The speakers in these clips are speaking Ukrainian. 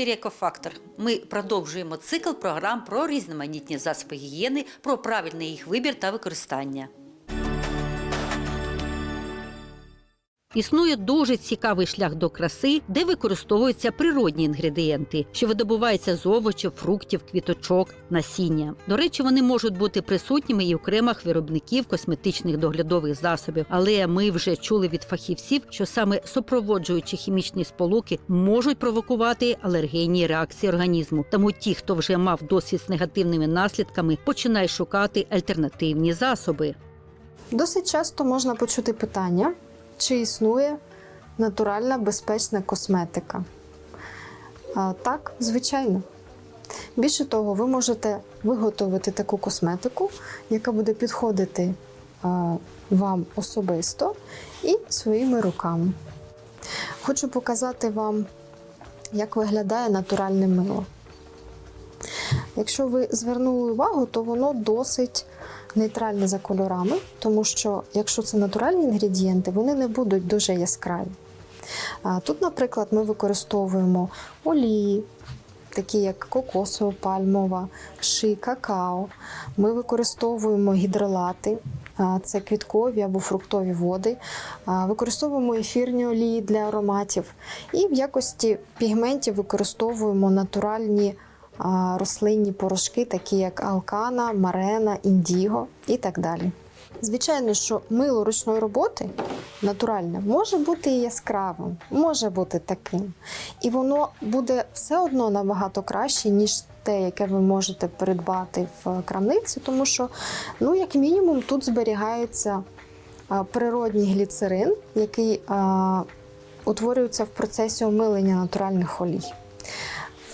ефірі Екофактор. Ми продовжуємо цикл програм про різноманітні засоби гігієни, про правильний їх вибір та використання. Існує дуже цікавий шлях до краси, де використовуються природні інгредієнти, що видобуваються з овочів, фруктів, квіточок, насіння. До речі, вони можуть бути присутніми і в кремах виробників косметичних доглядових засобів. Але ми вже чули від фахівців, що саме супроводжуючі хімічні сполуки можуть провокувати алергійні реакції організму. Тому ті, хто вже мав досвід з негативними наслідками, починає шукати альтернативні засоби. Досить часто можна почути питання, чи існує натуральна безпечна косметика. Так, звичайно. Більше того, ви можете виготовити таку косметику, яка буде підходити вам особисто і своїми руками. Хочу показати вам, як виглядає натуральне мило. Якщо ви звернули увагу, то воно досить нейтральне за кольорами, тому що якщо це натуральні інгредієнти, вони не будуть дуже яскраві. Тут, наприклад, ми використовуємо олії, такі як кокосова, пальмова, ши, какао. Ми використовуємо гідролати, це квіткові або фруктові води. Використовуємо ефірні олії для ароматів. І в якості пігментів використовуємо натуральні рослинні порошки, такі як алкана, марена, індіго і так далі. Звичайно, що мило ручної роботи натуральне може бути і яскравим, може бути таким. І воно буде все одно набагато краще, ніж те, яке ви можете придбати в крамниці, тому що, ну, як мінімум, тут зберігається природній гліцерин, який а, утворюється в процесі омилення натуральних олій.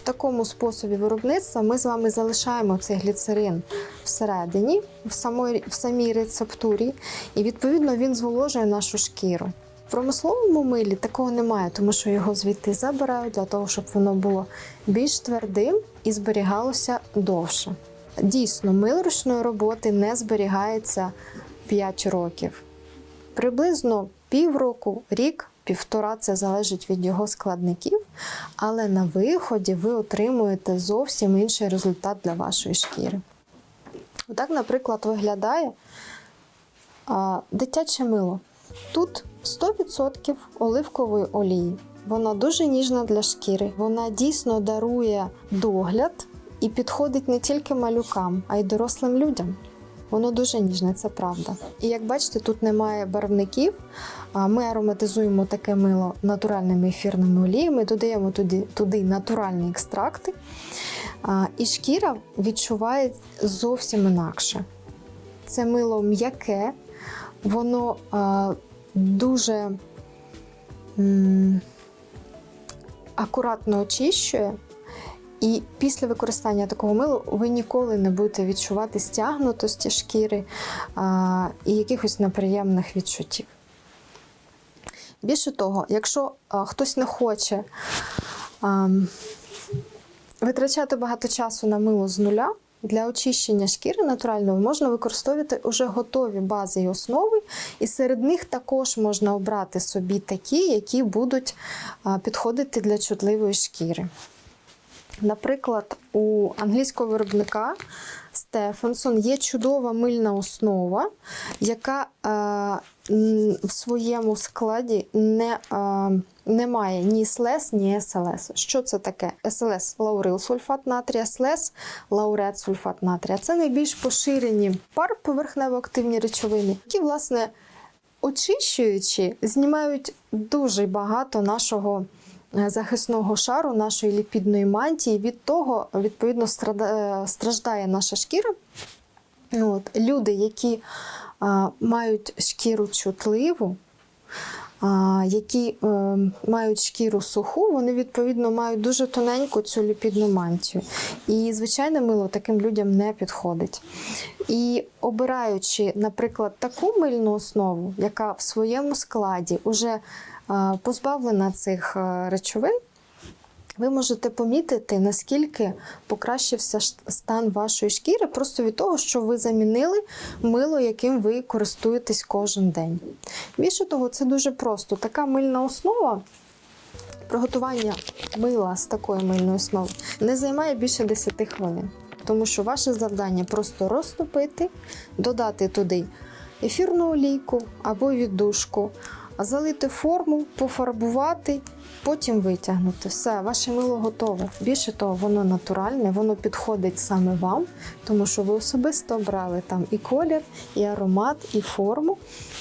Такому способі виробництва ми з вами залишаємо цей гліцерин всередині, в самій, в самій рецептурі, і відповідно він зволожує нашу шкіру. В промисловому милі такого немає, тому що його звідти забирають для того, щоб воно було більш твердим і зберігалося довше. Дійсно, мило ручної роботи не зберігається 5 років. Приблизно півроку, рік, півтора це залежить від його складників, але на виході ви отримуєте зовсім інший результат для вашої шкіри. Отак, наприклад, виглядає а, дитяче мило. Тут 100% оливкової олії. Вона дуже ніжна для шкіри. Вона дійсно дарує догляд і підходить не тільки малюкам, а й дорослим людям. Воно дуже ніжне, це правда. І як бачите, тут немає барвників. Ми ароматизуємо таке мило натуральними ефірними оліями, додаємо туди, туди натуральні екстракти. І шкіра відчуває зовсім інакше. Це мило м'яке, воно дуже акуратно очищує. І після використання такого милу ви ніколи не будете відчувати стягнутості шкіри а, і якихось неприємних відчуттів. Більше того, якщо а, хтось не хоче а, витрачати багато часу на мило з нуля, для очищення шкіри натурального можна використовувати вже готові бази і основи, і серед них також можна обрати собі такі, які будуть підходити для чутливої шкіри. Наприклад, у англійського виробника Stephenson є чудова мильна основа, яка е, в своєму складі не, е, має ні СЛЕС, ні СЛС. Що це таке? СЛС лаурил сульфат натрія, СЛЕС лаурет сульфат натрія. Це найбільш поширені пар поверхнево-активні речовини, які, власне, очищуючи, знімають дуже багато нашого захисного шару, нашої ліпідної мантії. Від того, відповідно, е, страждає наша шкіра. От, люди, які а, мають шкіру чутливу, а, які е, мають шкіру суху, вони відповідно мають дуже тоненьку цю ліпідну мантію. І звичайне мило таким людям не підходить. І обираючи, наприклад, таку мильну основу, яка в своєму складі вже позбавлена цих е, речовин, ви можете помітити, наскільки покращився стан вашої шкіри просто від того, що ви замінили мило, яким ви користуєтесь кожен день. Більше того, це дуже просто. Така мильна основа Приготування мила з такої мильної основи не займає більше 10 хвилин, тому що ваше завдання просто розтопити, додати туди ефірну олійку або віддушку, залити форму, пофарбувати, потім витягнути. Все, ваше мило готове. Більше того, воно натуральне, воно підходить саме вам, тому що ви особисто обрали там і колір, і аромат, і форму.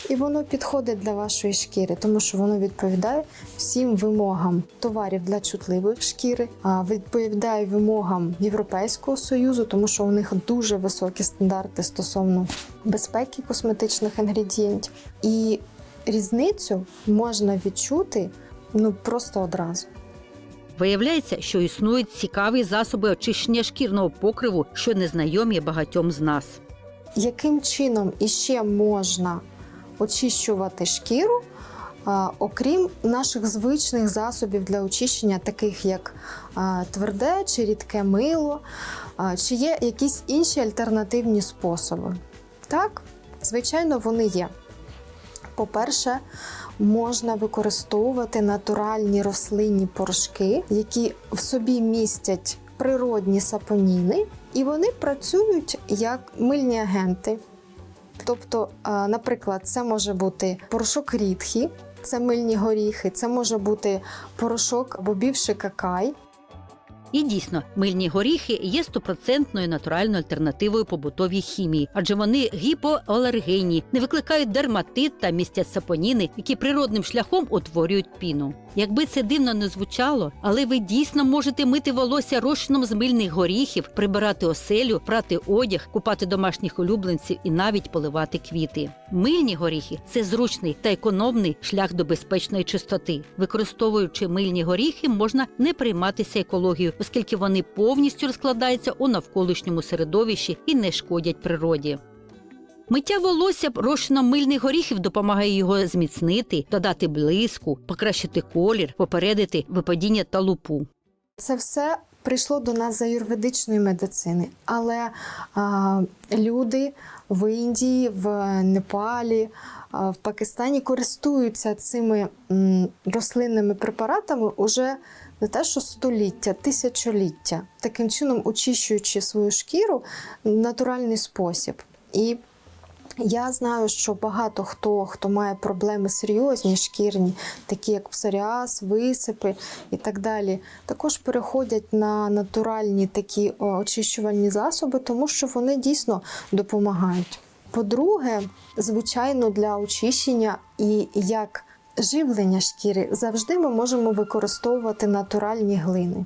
І воно підходить для вашої шкіри, тому що воно відповідає всім вимогам товарів для чутливої шкіри, а відповідає вимогам Європейського союзу, тому що у них дуже високі стандарти стосовно безпеки косметичних інгредієнтів. І різницю можна відчути ну просто одразу. Виявляється, що існують цікаві засоби очищення шкірного покриву, що незнайомі багатьом з нас. яким чином іще можна очищувати шкіру, окрім наших звичних засобів для очищення, таких як тверде чи рідке мило, чи є якісь інші альтернативні способи? Так, звичайно, вони є. По-перше, можна використовувати натуральні рослинні порошки, які в собі містять природні сапоніни, і вони працюють як мильні агенти. Тобто, наприклад, це може бути порошок рідхі, це мильні горіхи, це може бути порошок бобів шикакай, І дійсно, мильні горіхи є стопроцентною натуральною альтернативою побутовій хімії, адже вони гіпоалергенні, не викликають дерматит та містять сапоніни, які природним шляхом утворюють піну. Якби це дивно не звучало, але ви дійсно можете мити волосся розчином з мильних горіхів, прибирати оселю, прати одяг, купати домашніх улюбленців і навіть поливати квіти. Мильні горіхи це зручний та економний шлях до безпечної чистоти. Використовуючи мильні горіхи, можна не прийматися екологією, оскільки вони повністю розкладаються у навколишньому середовищі і не шкодять природі. Миття волосся розчином мильних горіхів допомагає його зміцнити, додати блиску, покращити колір, попередити випадіння та лупу. Це все прийшло до нас з аюрведичної медицини, але а, люди в Індії, в Непалі, а, в Пакистані користуються цими м, рослинними препаратами уже не те, що століття, тисячоліття, таким чином очищуючи свою шкіру в натуральний спосіб. І я знаю, що багато хто, хто має проблеми серйозні шкірні, такі як псоріаз, висипи і так далі, також переходять на натуральні такі очищувальні засоби, тому що вони дійсно допомагають. По-друге, звичайно, для очищення і як живлення шкіри завжди ми можемо використовувати натуральні глини.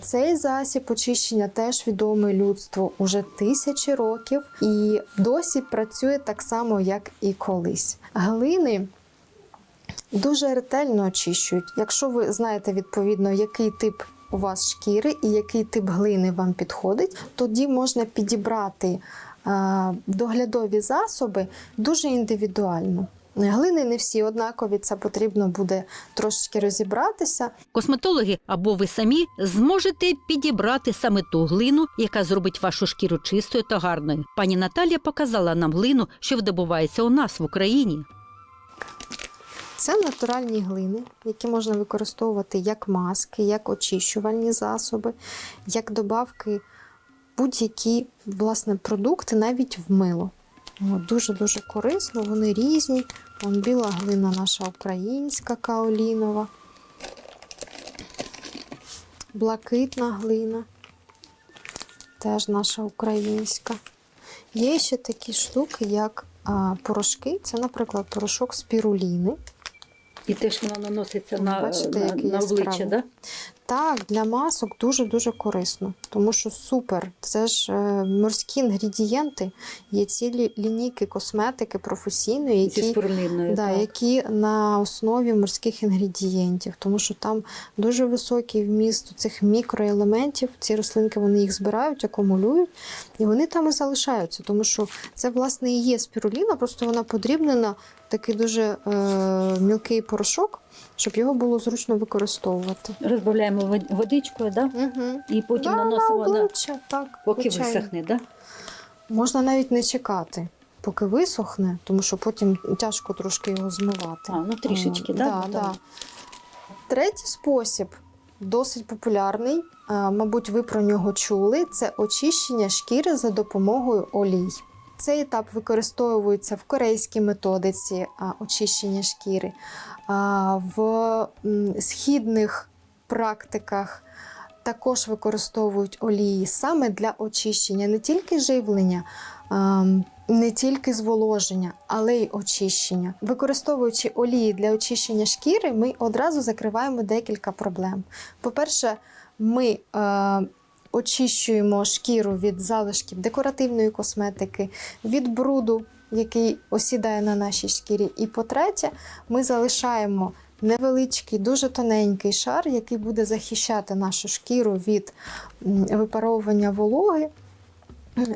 Цей засіб очищення теж відомий людству уже тисячі років і досі працює так само, як і колись. Глини дуже ретельно очищують. Якщо ви знаєте відповідно, який тип у вас шкіри і який тип глини вам підходить, тоді можна підібрати е, доглядові засоби дуже індивідуально. Глини не всі однакові, це потрібно буде трошечки розібратися. Косметологи або ви самі зможете підібрати саме ту глину, яка зробить вашу шкіру чистою та гарною. Пані Наталія показала нам глину, що видобувається у нас в Україні. Це натуральні глини, які можна використовувати як маски, як очищувальні засоби, як добавки, будь-які власне, продукти, навіть в мило. Дуже-дуже корисно, вони різні. Вон біла глина наша українська каолінова, блакитна глина, теж наша українська. Є ще такі штуки, як а, порошки. Це, наприклад, порошок спіруліни. І теж вона наноситься на- Бачите, на- на обличчя, да? Так, для масок дуже-дуже корисно, тому що супер. Це ж е, морські інгредієнти, є цілі лінійки косметики професійної, які, да, які на основі морських інгредієнтів, тому що там дуже високий вміст цих мікроелементів. Ці рослинки вони їх збирають, акумулюють, і вони там і залишаються, тому що це власне і є спіруліна, просто вона подрібнена такий дуже е, мілкий порошок, щоб його було зручно використовувати. Розбавляємо вод- водичкою, да? Угу. і потім да, наносимо на на обличчя, так, поки звичайно. висохне. Да? Можна навіть не чекати, поки висохне, тому що потім тяжко трошки його змивати. А, ну трішечки, О, да? да, да. Третій спосіб досить популярний. а, Мабуть, ви про нього чули. Це очищення шкіри за допомогою олій. Цей етап використовується в корейській методиці очищення шкіри, в східних практиках також використовують олії саме для очищення не тільки живлення, не тільки зволоження, але й очищення. Використовуючи олії для очищення шкіри, ми одразу закриваємо декілька проблем. По-перше, ми е, очищуємо шкіру від залишків декоративної косметики, від бруду, який осідає на нашій шкірі. І по-третє, ми залишаємо невеличкий, дуже тоненький шар, який буде захищати нашу шкіру від випаровування вологи,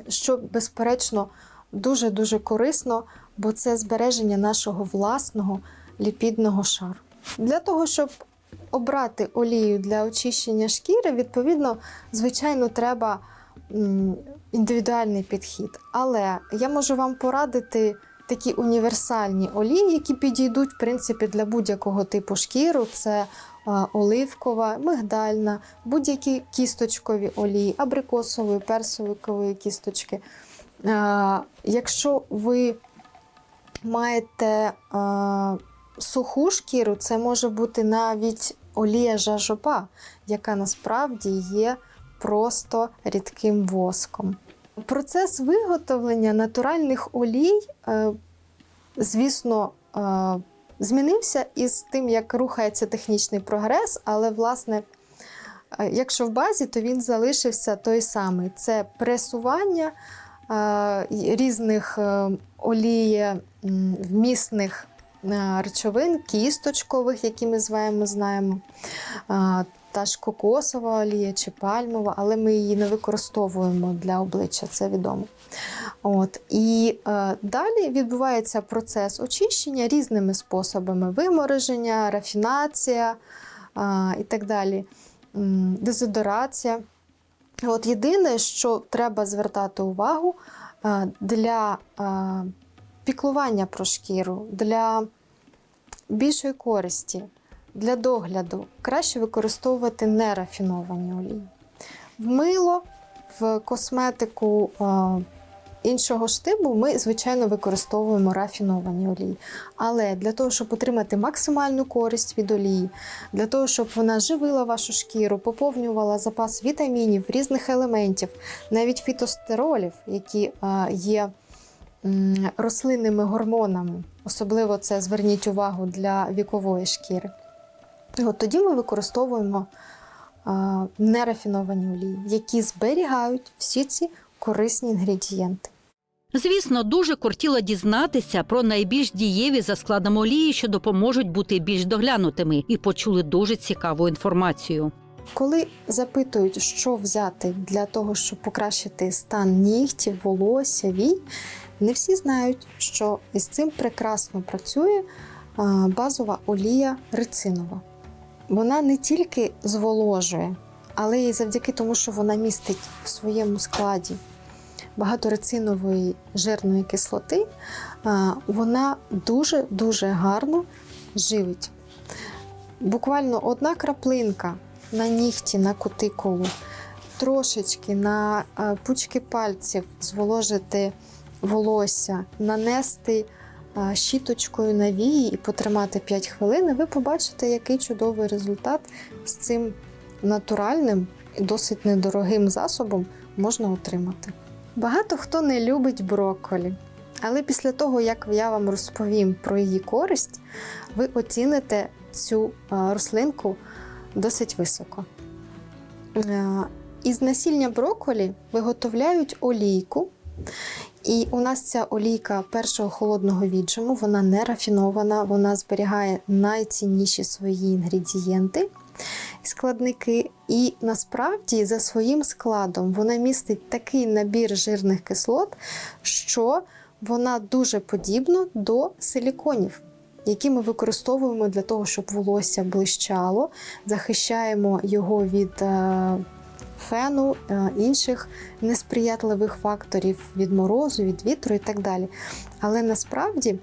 що, безперечно, дуже-дуже корисно, бо це збереження нашого власного ліпідного шару. Для того, щоб обрати олію для очищення шкіри, відповідно, звичайно, треба індивідуальний підхід. Але я можу вам порадити такі універсальні олії, які підійдуть в принципі для будь-якого типу шкіру. Це оливкова, мигдальна, будь-які кісточкові олії, абрикосової, персикової кісточки. Якщо ви маєте а, суху шкіру, це може бути навіть олія жажоба, яка насправді є просто рідким воском. Процес виготовлення натуральних олій, е, звісно, е, змінився із тим, як рухається технічний прогрес, але, власне, е, якщо в базі, то він залишився той самий: це пресування різних е, е, речовин, кісточкових, які ми з вами знаємо. Е, Та ж кокосова олія чи пальмова, але ми її не використовуємо для обличчя, це відомо. От. І е, далі відбувається процес очищення різними способами: вимороження, рафінація е, і так далі, дезодорація. От єдине, що треба звертати увагу е, для е, піклування про шкіру, для більшої користі, для догляду краще використовувати нерафіновані олії. В мило, в косметику е, іншого штибу ми, звичайно, використовуємо рафіновані олії. Але для того, щоб отримати максимальну користь від олії, для того, щоб вона живила вашу шкіру, поповнювала запас вітамінів, різних елементів, навіть фітостеролів, які е, є рослинними гормонами. Особливо це зверніть увагу для вікової шкіри. От тоді ми використовуємо нерафіновані олії, які зберігають всі ці корисні інгредієнти. Звісно, дуже кортіло дізнатися про найбільш дієві за складом олії, що допоможуть бути більш доглянутими, і почули дуже цікаву інформацію. Коли запитують, що взяти для того, щоб покращити стан нігтів, волосся, вій, не всі знають, що із цим прекрасно працює базова олія рецинова. Вона не тільки зволожує, але й завдяки тому, що вона містить в своєму складі багато рецинової жирної кислоти, вона дуже-дуже гарно живить. Буквально одна краплинка на нігті, на кутикулу, трошечки на е, пучки пальців зволожити волосся, нанести е, щіточкою на вії і потримати 5 хвилин, ви побачите, який чудовий результат з цим натуральним і досить недорогим засобом можна отримати. Багато хто не любить брокколі, але після того, як я вам розповім про її користь, ви оціните цю е, рослинку досить високо. Е, Із насіння брокколі виготовляють олійку. І у нас ця олійка першого холодного віджиму, вона не рафінована, вона зберігає найцінніші свої інгредієнти, складники. І насправді за своїм складом вона містить такий набір жирних кислот, що вона дуже подібна до силіконів які ми використовуємо для того, щоб волосся блищало, захищаємо його від е, фену, е, інших несприятливих факторів, від морозу, від вітру і так далі. Але насправді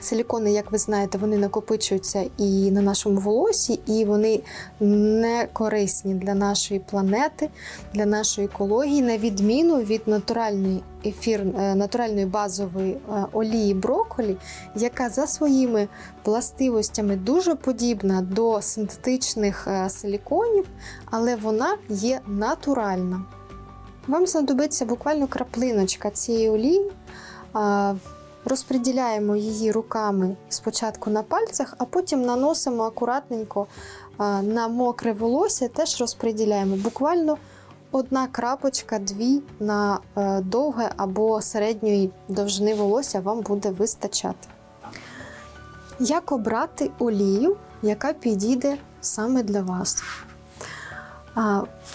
Силікони, як ви знаєте, вони накопичуються і на нашому волосі, і вони не корисні для нашої планети, для нашої екології, на відміну від натуральної ефір, е, натуральної базової е, олії брокколі, яка за своїми властивостями дуже подібна до синтетичних е, силіконів, але вона є натуральна. Вам знадобиться буквально краплиночка цієї олії. Розподіляємо її руками спочатку на пальцях, а потім наносимо акуратненько на мокре волосся, теж розподіляємо. Буквально одна крапочка, дві на е, довге або середньої довжини волосся вам буде вистачати. Як обрати олію, яка підійде саме для вас?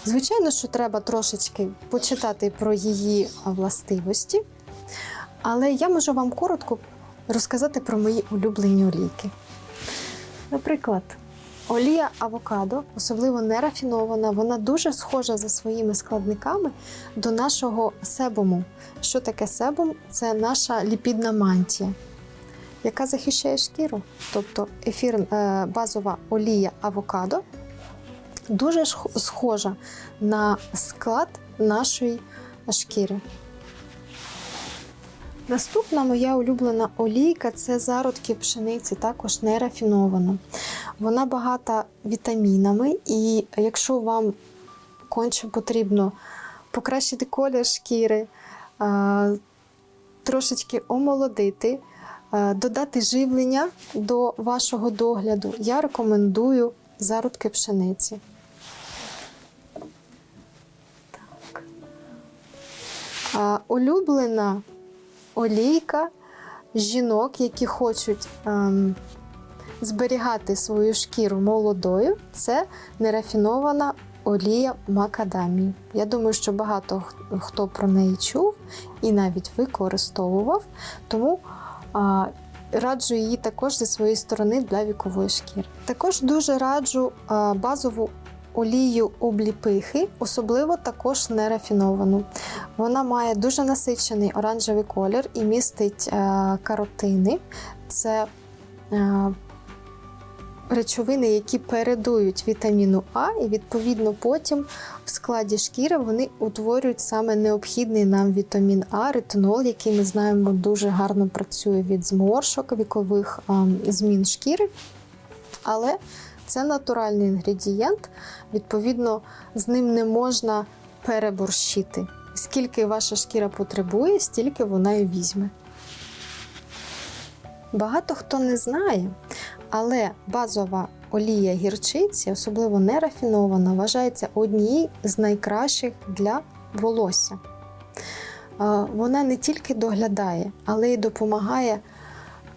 Звичайно, що треба трошечки почитати про її властивості, але я можу вам коротко розказати про мої улюблені олійки. Наприклад, олія авокадо, особливо нерафінована, вона дуже схожа за своїми складниками до нашого себуму. Що таке себум? Це наша ліпідна мантія, яка захищає шкіру. Тобто ефір, е, базова олія авокадо дуже схожа на склад нашої шкіри. Наступна моя улюблена олійка це зародки пшениці, також не рафінована. Вона багата вітамінами, і якщо вам конче потрібно покращити колір шкіри, трошечки омолодити, додати живлення до вашого догляду, я рекомендую зародки пшениці. Улюблена олійка жінок, які хочуть ем, зберігати свою шкіру молодою, це нерафінована олія макадамії. Я думаю, що багато хто про неї чув і навіть використовував, тому а, раджу її також зі своєї сторони для вікової шкіри. Також дуже раджу а, базову олію обліпихи, особливо також нерафіновану. Вона має дуже насичений оранжевий колір і містить е, каротини. Це е, речовини, які передують вітаміну А, і відповідно потім в складі шкіри вони утворюють саме необхідний нам вітамін А, ретинол, який ми знаємо дуже гарно працює від зморшок, вікових змін шкіри. Але це натуральний інгредієнт, відповідно, з ним не можна переборщити. Скільки ваша шкіра потребує, стільки вона і візьме. Багато хто не знає, але базова олія гірчиці, особливо нерафінована, вважається однією з найкращих для волосся. Вона не тільки доглядає, але й допомагає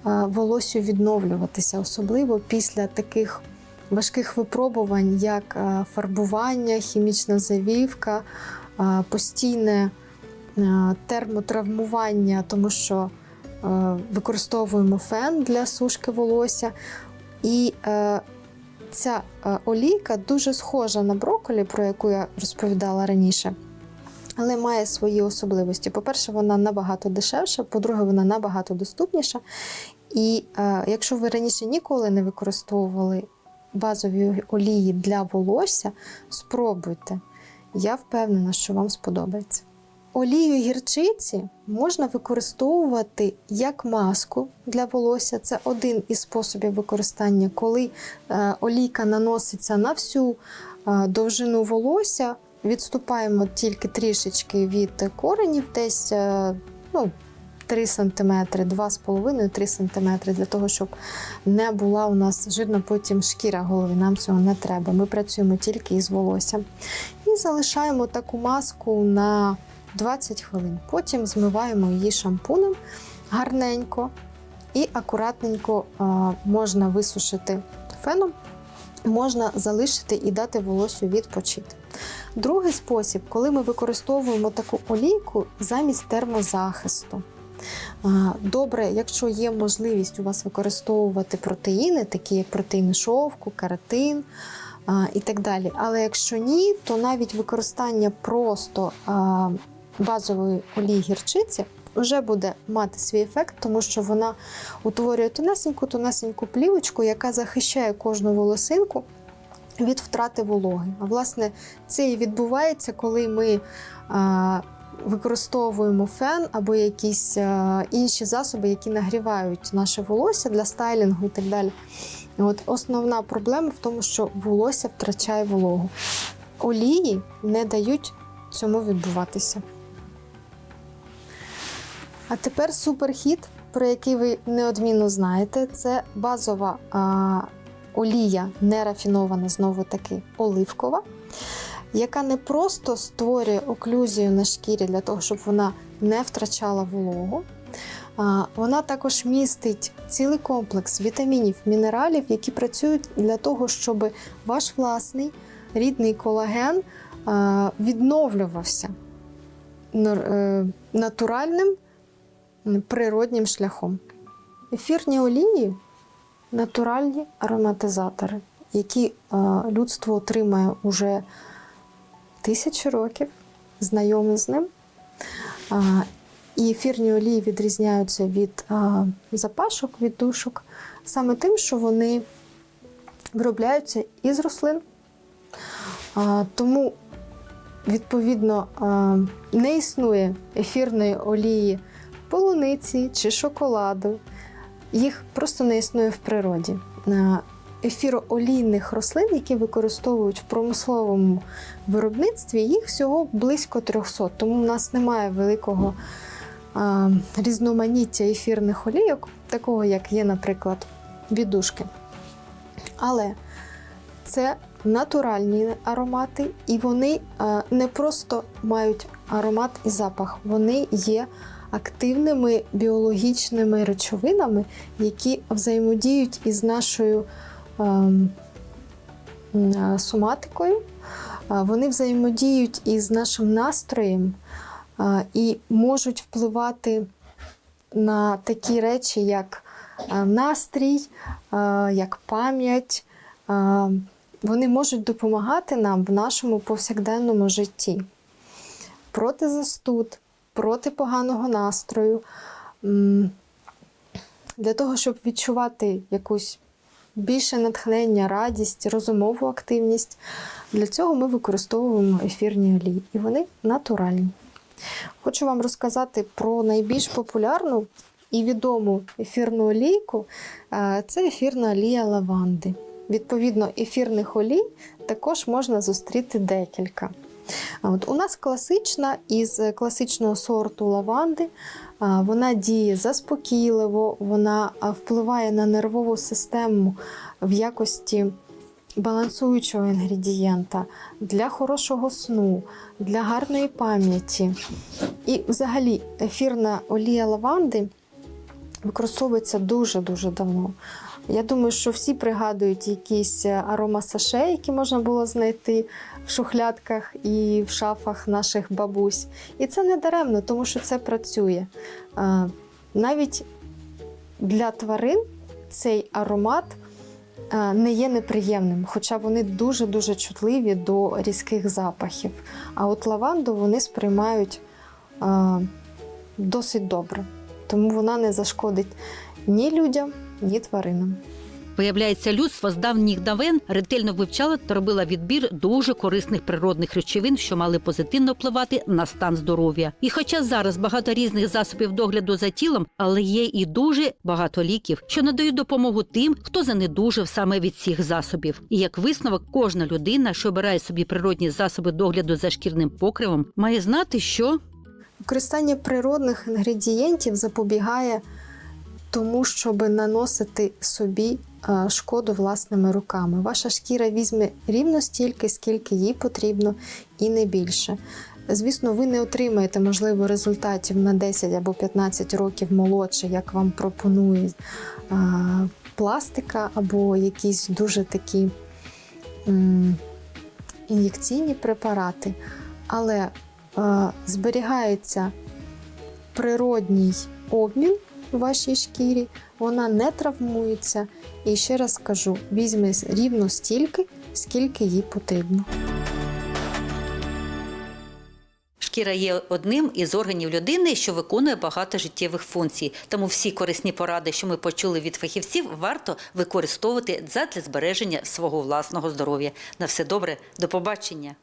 волосю відновлюватися, особливо після таких важких випробувань, як е, фарбування, хімічна завівка, е, постійне е, термотравмування, тому що використовуємо фен для сушки волосся. І ця олійка дуже схожа на брокколі, про яку я розповідала раніше. Але має свої особливості. По-перше, вона набагато дешевша, по-друге, вона набагато доступніша. І е, якщо ви раніше ніколи не використовували базові олії для волосся, спробуйте. Я впевнена, що вам сподобається. Олію гірчиці можна використовувати як маску для волосся. Це один із способів використання, коли е, олійка наноситься на всю е, довжину волосся. Відступаємо тільки трішечки від коренів, десь е, ну, 3 см, 2,5-3 см, для того, щоб не була у нас жирна потім шкіра голови. Нам цього не треба. Ми працюємо тільки із волоссям. І залишаємо таку маску на 20 хвилин. Потім змиваємо її шампунем гарненько і акуратненько можна висушити феном, можна залишити і дати волосю відпочити. Другий спосіб, коли ми використовуємо таку олійку замість термозахисту. Добре, якщо є можливість у вас використовувати протеїни, такі як протеїни шовку, каротин і так далі. Але якщо ні, то навіть використання просто базової олії гірчиці вже буде мати свій ефект, тому що вона утворює тонесеньку тонесеньку плівочку, яка захищає кожну волосинку від втрати вологи. А власне, це і відбувається, коли ми використовуємо фен або якісь а, інші засоби, які нагрівають наше волосся для стайлінгу і так далі. От основна проблема в тому, що волосся втрачає вологу. Олії не дають цьому відбуватися. А тепер суперхіт, про який ви неодмінно знаєте, це базова а, олія, нерафінована, знову таки оливкова, яка не просто створює оклюзію на шкірі для того, щоб вона не втрачала вологу. Вона також містить цілий комплекс вітамінів, мінералів, які працюють для того, щоб ваш власний рідний колаген відновлювався е, натуральним природнім шляхом. Ефірні олії натуральні ароматизатори, які людство отримає уже тисячі років, знайоме з ним. І ефірні олії відрізняються від запашок, від душок саме тим, що вони виробляються із рослин. Тому, відповідно, не існує ефірної олії полуниці чи шоколаду. Їх просто не існує в природі. Ефіроолійних рослин, які використовують в промисловому виробництві, їх всього близько 300, тому в нас немає великого а, різноманіття ефірних олійок, такого як є, наприклад, віддушки. Але це натуральні аромати, і вони а, не просто мають аромат і запах, вони є активними біологічними речовинами, які взаємодіють із нашою соматикою. Вони взаємодіють із нашим настроєм і можуть впливати на такі речі, як настрій, як пам'ять. Вони можуть допомагати нам в нашому повсякденному житті. Проти застуд, проти поганого настрою. Для того, щоб відчувати якусь більше натхнення, радість, розумову активність. Для цього ми використовуємо ефірні олії, і вони натуральні. Хочу вам розказати про найбільш популярну і відому ефірну олійку. Е, Це ефірна олія лаванди. Відповідно, ефірних олій також можна зустріти декілька. От у нас класична із класичного сорту лаванди. Вона діє заспокійливо, вона впливає на нервову систему в якості балансуючого інгредієнта для хорошого сну, для гарної пам'яті. І взагалі ефірна олія лаванди використовується дуже-дуже давно. Я думаю, що всі пригадують якісь аромасаше, які можна було знайти в шухлядках і в шафах наших бабусь. І це не даремно, тому що це працює. Навіть для тварин цей аромат не є неприємним, хоча вони дуже-дуже чутливі до різких запахів. А от лаванду вони сприймають досить добре, тому вона не зашкодить ні людям, ні тваринам. Виявляється, людство з давніх давен ретельно вивчало та робило відбір дуже корисних природних речовин, що мали позитивно впливати на стан здоров'я. І хоча зараз багато різних засобів догляду за тілом, але є і дуже багато ліків, що надають допомогу тим, хто занедужив саме від цих засобів. І як висновок, кожна людина, що обирає собі природні засоби догляду за шкірним покривом, має знати, що Використання природних інгредієнтів запобігає тому, щоб наносити собі е, шкоду власними руками. Ваша шкіра візьме рівно стільки, скільки їй потрібно, і не більше. Звісно, ви не отримаєте, можливо, результатів на 10 або 15 років молодше, як вам пропонує е, пластика, або якісь дуже такі ін'єкційні препарати. Але е, зберігається природній обмін вашій шкірі, вона не травмується. І ще раз скажу: візьме рівно стільки, скільки їй потрібно. Шкіра є одним із органів людини, що виконує багато життєвих функцій. Тому всі корисні поради, що ми почули від фахівців, варто використовувати задля збереження свого власного здоров'я. На все добре, до побачення.